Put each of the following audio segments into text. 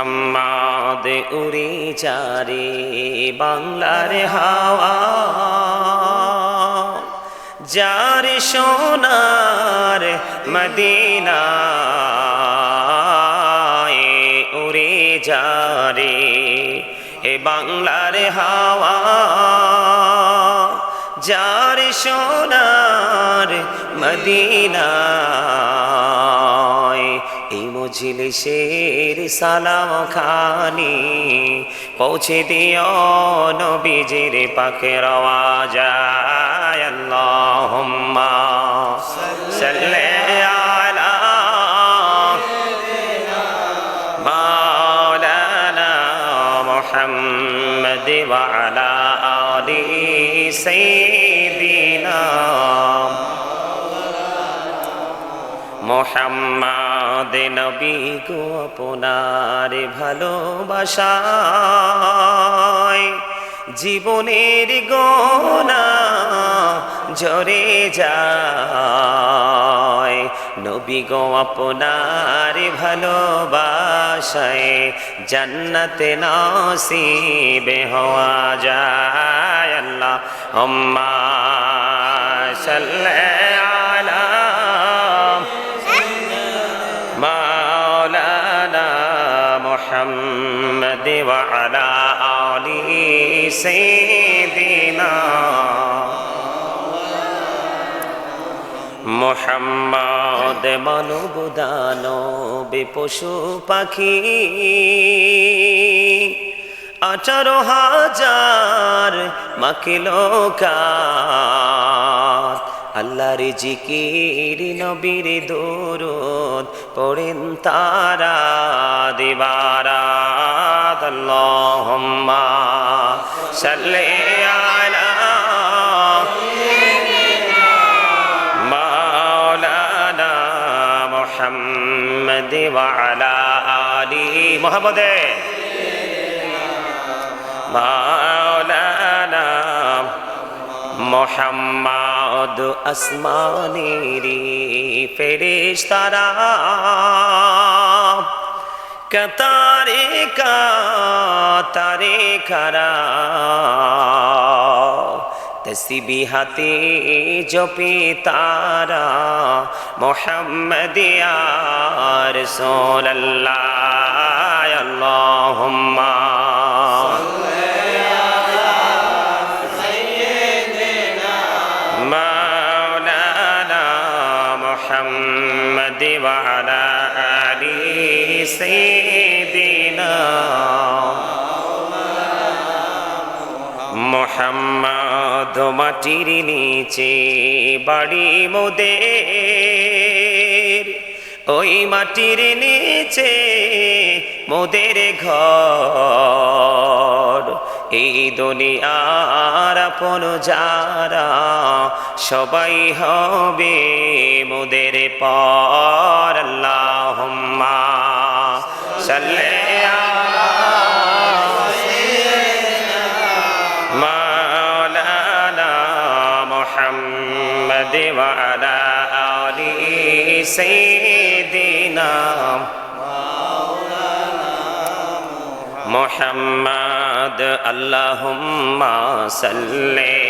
আমাদ উড়ে চারে বাংলার হাওয়া। যার সোনার মদিনা উড়ে যারে এ বাংলার হাওয়া। যার সোনার মদিনায় এই মজলিসের সালাম খানি পৌঁছে দিও নবীজির পাখে রওয়া যায় আল্লাহুম্মা সাল্লি আলা মাওলানা মোহাম্মদ নবী গো আপনার ভালোবাসায় জীবনের গোনা ঝরে যায়। নবী গো আপনার ভালোবাসায় জান্নাতে নসিবে হওয়া যায়। আল্লাহ হম্মা সাল্লা محمد وعلى آل سيدنا মোহাম্মদ মানব দানব পশু পাখি আঠারো হাজার মাকিলোকাত আল্লাহর জিকির নবীর দরুদ পড়েন তারা দিবারাত আল্লাহুম্মা সাল্লি আলা মাওলানা মুহাম্মদ মাওলানা মোহাম্মদ আসমানেরি ফেরেশতারা। কতারে কাতারে খারা। তসবি হাতে জপে তারা মোহাম্মদ আর সোল্লাহ আল্লাহুম্মা سيدنا মোহাম্মদ মাটির নিচে বাড়ি মোদের ওই মাটির নিচে মোদের ঘর এই দুনিয়ার আপন যারা সবাই হবে মোদের পর আল্লাহুম্মা وعلى آل سيدنا محمد. اللهم صل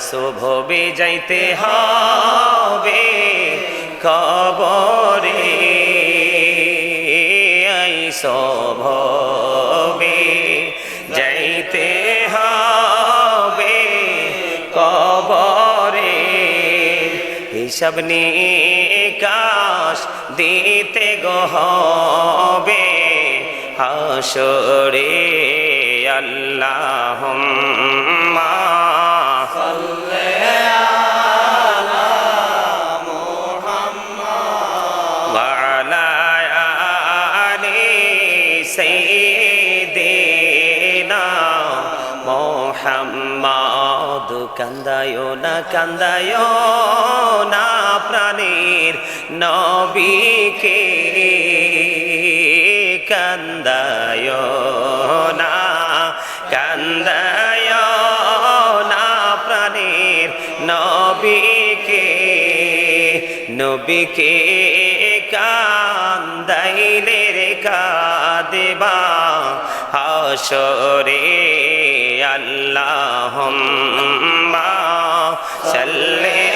সোভবে যাইতে হবে কবরে। আই সোভবে যাইতে হবে কবরে। হিসাব নিকাশ দিতে গহবে হাসরে। আল্লাহ মা মোহাম্মদ কান্দায় না কান্দায় না প্রাণীর নবীকে কান্দায় না কান্দায় নবীকে কান্দাইলে রে কাদেবা। হাসরে আল্লাহ সাল্লে